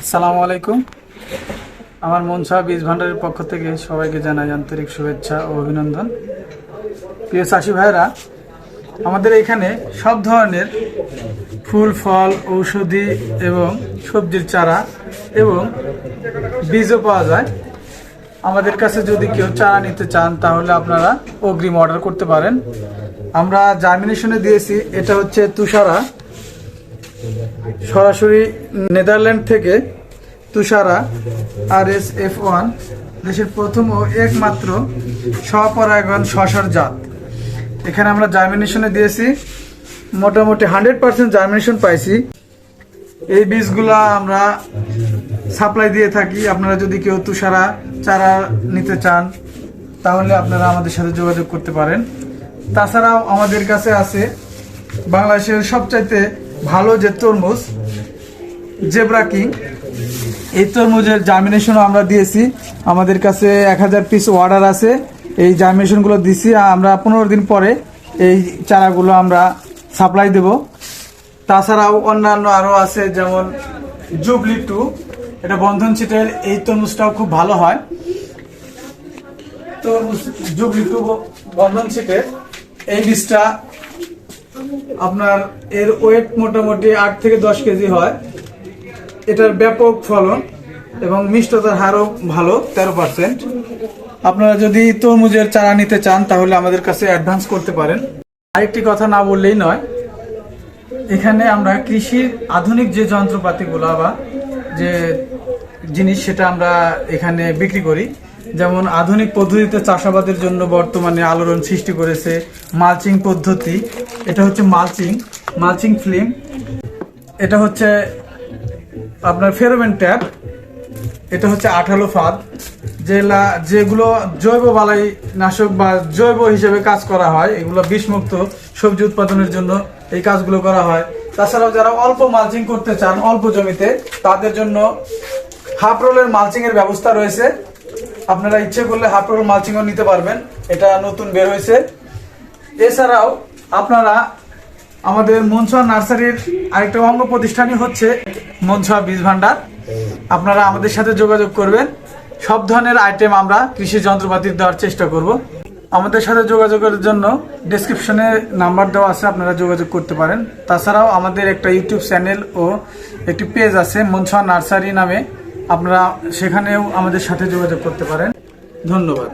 আসসালামু আলাইকুম। আমার মনসা বীজ ভান্ডারের পক্ষ থেকে সবাইকে জানাই আন্তরিক শুভেচ্ছা ও অভিনন্দন। প্রিয় চাষি ভাইরা আমাদের এখানে সব ধরনের ফুল, ফল, ঔষধি এবং সবজির চারা এবং বীজও পাওয়া যায়। আমাদের কাছে যদি কেউ চারা নিতে চান, তাহলে আপনারা অগ্রিম অর্ডার করতে পারেন। আমরা জার্মিনেশনে দিয়েছি, এটা হচ্ছে তুষারা। সরাসরি নেদারল্যান্ড থেকে তুষারা আর এস এফ ওয়ান, দেশের প্রথম ও একমাত্র স্বপরাগণ শশার জাত। এখানে আমরা জার্মিনেশনে দিয়েছি। মোটামুটি হান্ড্রেড পার্সেন্ট জার্মিনেশন পাইছি। এই বীজগুলা আমরা সাপ্লাই দিয়ে থাকি। আপনারা যদি কেউ তুষারা চারা নিতে চান, তাহলে আপনারা আমাদের সাথে যোগাযোগ করতে পারেন। তাছাড়াও আমাদের কাছে আছে বাংলাদেশের সবচাইতে ভালো যে তরমুজ, জেব্রা কিং, এই তরমুজের জার্মিনেশনও আমরা দিয়েছি। আমাদের কাছে এক হাজার পিস অর্ডার আছে। এই জার্মিনেশনগুলো দিছি, আমরা পনেরো দিন পরে এই চারাগুলো আমরা সাপ্লাই দেব। তাছাড়াও অন্যান্য আরও আছে, যেমন জুবলি টু। এটা বন্ধন সিটের এই তরমুজটাও খুব ভালো হয়। তরমুজ, জুবলি টু বন্ধন সিটের এই বীজটা আপনার এর ওয়েট মোটামুটি আট থেকে দশ কেজি হয়। এটার ব্যাপক ফলন এবং মিষ্টতার হারও ভালো, তেরো পার্সেন্ট আপনারা যদি তরমুজের চারা নিতে চান, তাহলে আমাদের কাছে অ্যাডভান্স করতে পারেন। আরেকটি কথা না বললেই নয়, এখানে আমরা কৃষির আধুনিক যে যন্ত্রপাতিগুলো বা যে জিনিস সেটা আমরা এখানে বিক্রি করি। যেমন আধুনিক পদ্ধতিতে চাষাবাদের জন্য বর্তমানে আলোড়ন সৃষ্টি করেছে মালচিং পদ্ধতি। এটা হচ্ছে মালচিং মালচিং ফিল্ম। এটা হচ্ছে আপনার ফেরোমেন ট্যাপ। এটা হচ্ছে আঠালো ফাঁদ। যেগুলা যেগুলো জৈব বালাই নাশক বা জৈব হিসেবে কাজ করা হয়, এগুলো বিষমুক্ত সবজি উৎপাদনের জন্য এই কাজগুলো করা হয়। তাছাড়াও যারা অল্প মালচিং করতে চান, অল্প জমিতে, তাদের জন্য হাফ রোলের মালচিং এর ব্যবস্থা রয়েছে। আপনারা ইচ্ছে করলে হাফ রোল মালচিংও নিতে পারবেন। এটা নতুন বের হয়েছে। এছাড়াও আপনারা আমাদের মনসা নার্সারির আরেকটা অঙ্গ প্রতিষ্ঠানই হচ্ছে মনসা বীজ ভান্ডার আপনারা আমাদের সাথে যোগাযোগ করবেন। সব ধরনের আইটেম আমরা কৃষি যন্ত্রপাতি দেওয়ার চেষ্টা করব। আমাদের সাথে যোগাযোগের জন্য ডেসক্রিপশনে নাম্বার দেওয়া আছে, আপনারা যোগাযোগ করতে পারেন। তাছাড়াও আমাদের একটা ইউটিউব চ্যানেল ও একটি পেজ আছে মনসা নার্সারি নামে। আপনারা সেখানেও আমাদের সাথে যোগাযোগ করতে পারেন। ধন্যবাদ।